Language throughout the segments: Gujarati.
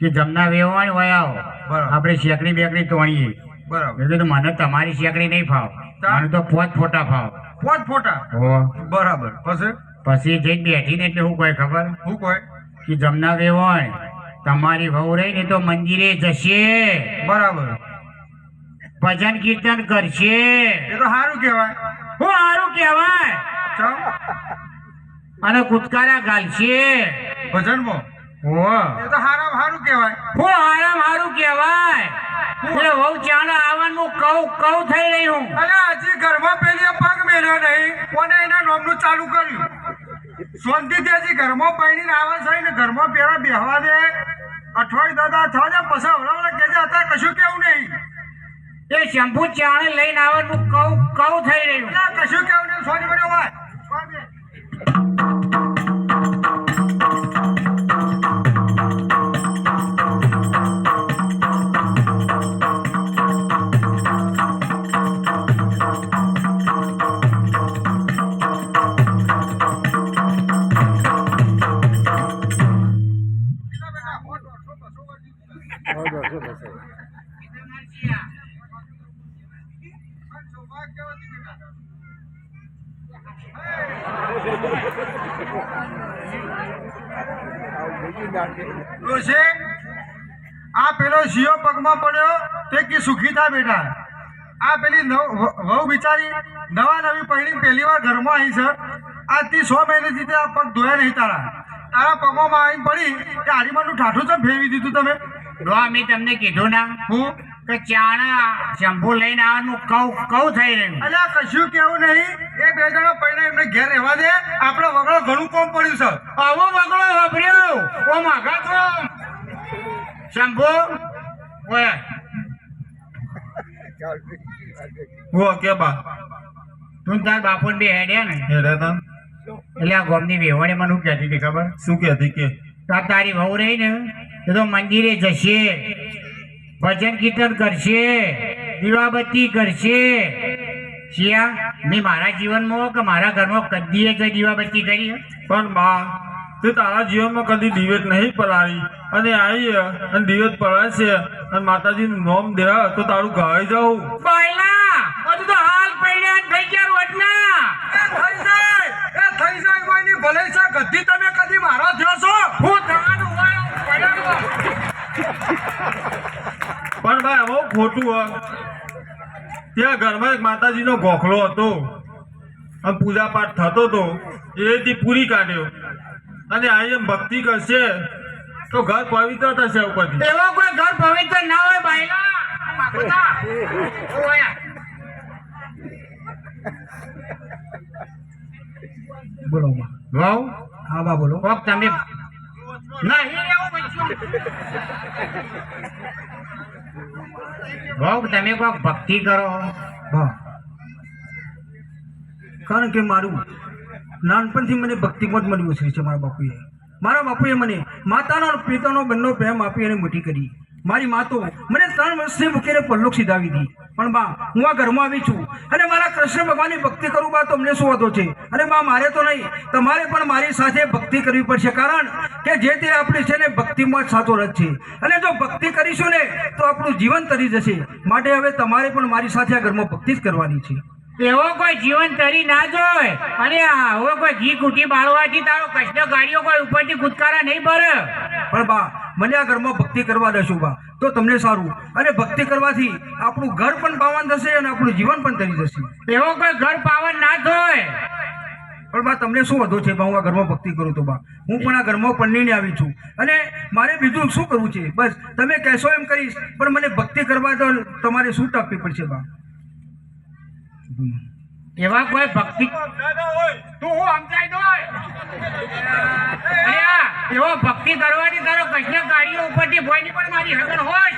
કે જમના વેવાણ વયાઓ આપણે શેકડી બેકડી તોણીએ. બરાબર. એટલે મને તમારી શેકડી નહીં ફાવ? મને તો પોત ફોટા ફાવ. પોત ફોટા? બરાબર. પછી? પછી જઈ બેઠી ને એટલે હું કોઈ ખબર? હું કોઈ? કે જમના વેવાણ તમારી વહુ રહી ને તો મંદિરે જશે. બરાબર. ભજન કીર્તન કરશે. એ તો સારું કહેવાય. હું સારું કહેવાય. અને કુદકારા ગાલશે. ભજનમાં? હો. એ તો હારામ સારું કહેવાય? હું આરામ હારું કહેવાય. એટલે વહુ ચાલો આવવાનું કઉ કઉ થઈ રહી હું. અને હજી ઘરમાં પેલી પગ મેળ્યો નહીં કોને એના નોમનું ચાલુ કર્યું? શાંતિથી હજી ઘરમાં પહેરીને આવે છે ને ઘરમાં પેલા બેહવા દે. અઠવાડિયું દાદા થવા દે પછી હવડાવડા કહેજે હતા કશું કેવું નહીં. એ શંભુ ચાણે લઈને આવવાનું કઉ કઉ થઈ રહ્યું કશું કેવું નહીં સોની બન્યો હોય. ડોશી, આ પેલો શિયો પગમાં પડ્યો તે કે સુખી થા બેટા? આ પેલી વહુ બિચારી નવા નવી પહેરી પહેલી વાર ઘરમાં આવી છે. આજથી સો મહિનેથી તે આ પગ ધોયા નહીં તારા. તારા પગોમાં આવીને પડી કે હારીમાનું ઠાઠું ચમ ફેરવી દીધું તમે? ડોહા મેં તમને કીધું ના હું કે ચાણા શંભુ લઈને આવવાનું કઉ કઉ થઈ રહ્યું. અલ્યા કશું કેવું નહીં? એ બે જણા પૈણે એમને ઘેર રહેવા દે. આપણો વગડો ઘણું કોમ પડ્યું છે. આવો વગડો વાપર્યો. ઓ માગા તો શંભુ ઓય. ઓ કે બા. તું તાર બાપુ બે હેડ્યા ને. હેડે તન એટલે આ ગોમની વેવાણી મને શું કહેતી હતી ખબર? શું કહેતી કે? તો તારી વહુ રહી ને. એ તો મંદિરે જશે ભજન કીર્તન કરશે દીવાબત્તી કરશે. શિયા મેં મારા જીવનમાં કે મારા ઘરમાં કદીએ કઈ દીવાબત્તી કરી પણ બા તે તારા જીવનમાં કદી દિવેટ નહીં પલાળી. અને આવી અને દિવેટ પલાળે છે અને માતાજીનું નોમ દે તો તારું ઘરે જવું પહેલા હજુ તો હાલ પડ્યા થઈ ગયા થઈ જાય થઈ જાય ભલે છે ગદ્દી તમે કદી મારા થયો છો? ભાઈ બહુ ખોટું હ ત્યાં ઘરમાં એક માતાજીનો ગોખલો હતો. અને પૂજા પાઠ થતો હતો. એથી પૂરી કાઢ્યો. અને આ એમ ભક્તિ કરશે તો ઘર પવિત્ર થશે ઉપરથી. એવો કોઈ ઘર પવિત્ર ના હોય ભાઈ. બોલો વાવ? હા બા બોલો. કોક તમે નહીં એવું બચ્યું તમે કોક ભક્તિ કરો. કારણ કે મારું નાનપણથી મને ભક્તિમાં જ મળ્યું છે મારા બાપુએ. મારા બાપુએ મને માતાનો પિતાનો બંને પ્રેમ આપી અને મોટી કરી. મારી મા તો મને ત્રણ વર્ષથી મૂકીને પલ્લોક સીધાવી હતી પણ બા હું આ ઘરમાં આવી છું. અને મારા કૃષ્ણ ભગવાનની ભક્તિ કરું બા તો અમને શું વાંધો છે? અને બા મારે તો નહીં. તમારે પણ મારી સાથે ભક્તિ કરવી પડશે. કારણ કે જે તે આપણી છે ને ભક્તિમાં જ સાચો રથ છે. અને જો ભક્તિ કરીશું ને તો આપણું જીવન તરી જશે. માટે હવે તમારે પણ મારી સાથે આ ઘરમાં ભક્તિ જ કરવાની છે. એવો કોઈ જીવન તરી ના જોય. અને હવે કોઈ ઘી કુટી બાળવાથી તારો કષ્ટ ગાડીઓ કોઈ ઉપરથી કુદકારા નહીં ભરે. પણ બા મને આ ઘરમાં ભક્તિ કરવા દેશું બા? તો તમને સારું. અને ભક્તિ કરવાથી આપણું ઘર પણ પાવન થશે અને આપણું જીવન પણ તરી જશે. એવો કોઈ ઘર પાવન ના થાય પણ બા તમને શું વધુ છે? બા હું આ ઘરમાં ભક્તિ કરું તો બા. હું પણ આ ઘરમાં પંડીને આવી છું. અને મારે બીજું શું કરવું છે? બસ તમે કહેશો એમ કરીશ પણ મને ભક્તિ કરવા તો તમારે શું આપવી પડશે બા? એવા કોઈ ભક્તિ તું હું એવો ભક્તિ કરવાની તારો કૃષ્ણ ગાડીઓ ઉપરથી ભોયની પણ મારી હગર હોય.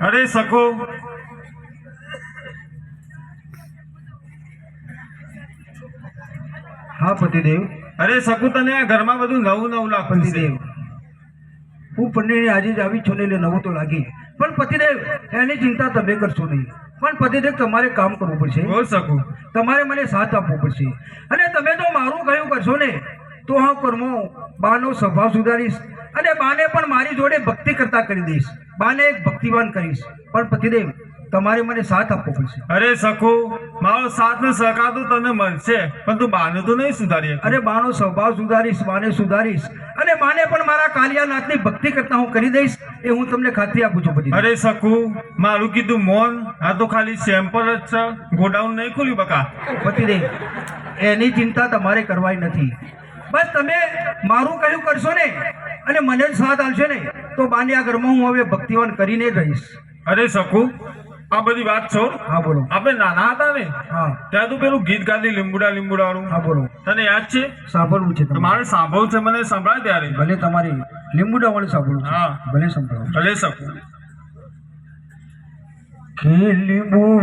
અરે સખો. હા પતિદેવ. અરે સખુ તને આ ઘરમાં બધું નવું નવું લાગતું છે પતિદેવ. હું પંડિત આજે જ આવી છું ને એટલે નવું તો લાગી. પણ પતિદેવ એની ચિંતા તમે કરશો નહીં. પણ પતિદેવ તમારે કામ કરવું પડશે. બોલ સકુ. તમારે મને સાથ આપવો પડશે. અને તમે જો મારું કહ્યું કરશો ને તો હું કર્મો બાનો સ્વભાવ સુધારીશ અને બાને પણ મારી જોડે ભક્તિ કરતા કરી દઈશ. બાને એક ભક્તિવાન કરીશ. પણ પતિદેવ તમારે મને સાથ આપવો પડશે. અરે સખુ મારો સાથ ને સહકાર તો તને મળશે પણ તું બાનું તો નહીં સુધારી અરે બાનો સ્વભાવ સુધારીશ બાને સુધારીશ. અને બાને પણ મારા કાલિયાનાથની ભક્તિ કરતા હું કરી દઈશ એ હું તમને ખાતરી આપું છું બધી અરે સખુ મારું કીધું મોન આ તો ખાલી સેમ્પલ જ છે. ગોડાઉન નહીં ખુલ્યું બકા? પતિ દે એની ચિંતા તમારે કરવાની નથી. બસ તમે મારું કહ્યું કરશો ને અને મને જ સાથ આપશો ને તો બાની આ ઘરમાં હું હવે ભક્તિવાન કરીને રહીશ. અરે સખુ આ બધી વાત છો? હા બોલો. આપણે નાના હતા ને હા. ત્યાં તું પેલું ગીત ગાતી લીંબુડા લીંબુડા વાળું હા બોલો. તને યાદ છે? સાંભળવું છે તમારે. મારે સાંભળવું છે મને સંભળાય ત્યારે. ભલે તમારી લીંબુડા વાળું સાંભળવું હા. ભલે સંભળાવો ભલે સખુ કે લીંબુ